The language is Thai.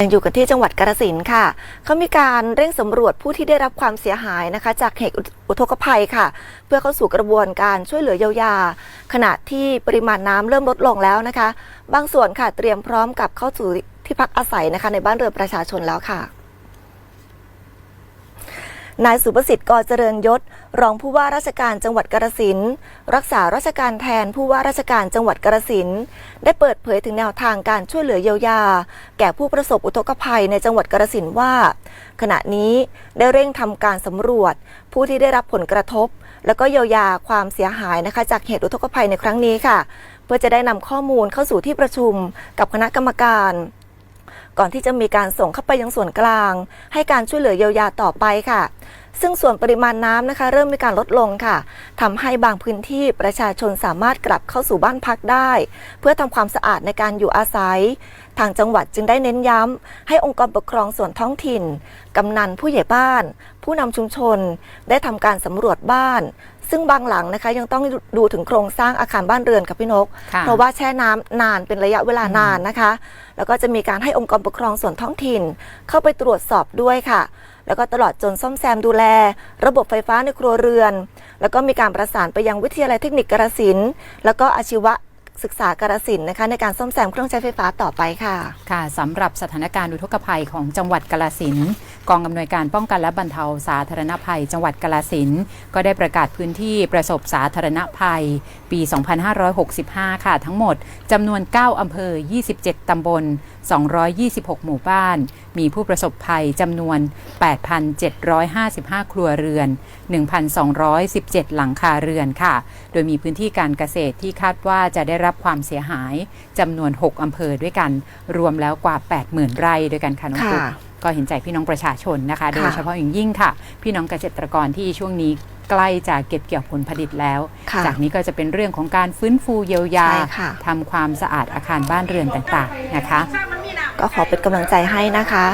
ยังอยู่กันที่จังหวัดกาฬสินค่ะ เขามีการเร่งสำรวจผู้ที่ได้รับความเสียหายนะคะ จากเหตุอุทกภัยค่ะ เพื่อเข้าสู่กระบวนการช่วยเหลือเยียวยา ขณะที่ปริมาณน้ำเริ่มลดลงแล้วนะคะ บางส่วนค่ะเตรียมพร้อมกับเข้าสู่ที่พักอาศัยนะคะ ในบ้านเรือนประชาชนแล้วค่ะ นายสุประสิทธิ์กอเจริญยศ รองผู้ว่าราชการจังหวัดกาฬสินรักษาราชการแทนผู้ว่าราชการจังหวัดกาฬสินได้เปิดเผยถึงแนวทางการช่วยเหลือเยียวยา แก่ผู้ประสบอุทกภัยในจังหวัดกาฬสินว่า ขณะนี้ได้เร่งทำการสำรวจ ผู้ที่ได้รับผลกระทบ แล้วก็เยียวยาความเสียหายนะคะ จากเหตุอุทกภัยในครั้งนี้ค่ะ เพื่อจะได้นำข้อมูลเข้าสู่ที่ประชุม กับคณะกรรมการก่อนที่จะมีการส่งเข้าไปยังส่วนกลาง ให้การช่วยเหลือเยียวยาต่อไปค่ะ ซึ่งส่วนปริมาณน้ำนะคะ เริ่มมีการลดลงค่ะทำให้บางพื้นที่ประชาชนสามารถกลับเข้าสู่บ้านพักได้ เพื่อทำความสะอาดในการอยู่อาศัย ทางจังหวัดจึงได้เน้นย้ำให้องค์กรปกครองส่วนท้องถิ่น กำนันผู้ใหญ่บ้าน ผู้นำชุมชน ได้ทำการสำรวจบ้านซึ่งบางหลังนะคะยังต้องดูถึงโครงสร้างอาคารบ้านเรือนค่ะพี่นกค่ะเพราะว่าแช่น้ำนานเป็นระยะเวลานานนะคะ แล้วก็จะมีการให้องค์กรปกครองส่วนท้องถิ่น เข้าไปตรวจสอบด้วยค่ะ แล้วก็ตลอดจนซ่อมแซมดูแล ระบบไฟฟ้าในครัวเรือน แล้วก็มีการประสานไปยังวิทยาลัยเทคนิคกรสินแล้วก็อาชีวะ ศึกษากาฬสินนะคะ ในการซ่อมแซมเครื่องใช้ไฟฟ้าต่อไปค่ะ ค่ะสำหรับสถานการณ์อุทกภัยของจังหวัดกาลสินกองอำนวยการป้องกันและบรรเทาสาธารณภัย จังหวัดกาลสินก็ได้ประกาศพื้นที่ประสบสาธารณภัย ปี 2565 ค่ะ ทั้งหมดจำนวน 9อำเภอ 27 ตำบล 226 หมู่บ้าน มีผู้ประสบภัยจำนวน 8,755 ครัวเรือน 1,217 หลังคาเรือนค่ะ โดยมีพื้นที่การเกษตรที่คาดว่าจะได้รับความเสียหายจำนวน 6 อำเภอด้วยกัน รวมแล้วกว่า 80,000 ไร่ด้วยกันค่ะน้องค่ะปุ๊กก็เห็นใจพี่น้องประชาชนนะคะ โดยเฉพาะอย่างยิ่งค่ะ พี่น้องเกษตรกรที่ช่วงนี้ใกล้จะเก็บเกี่ยวผลผลิตแล้วค่ะจากนี้ก็จะเป็นเรื่องของการฟื้นฟูเยียวยาใช่ค่ะทำความสะอาดอาคารบ้านเรือนต่างๆนะคะ ก็ขอเป็นกำลังใจให้นะคะ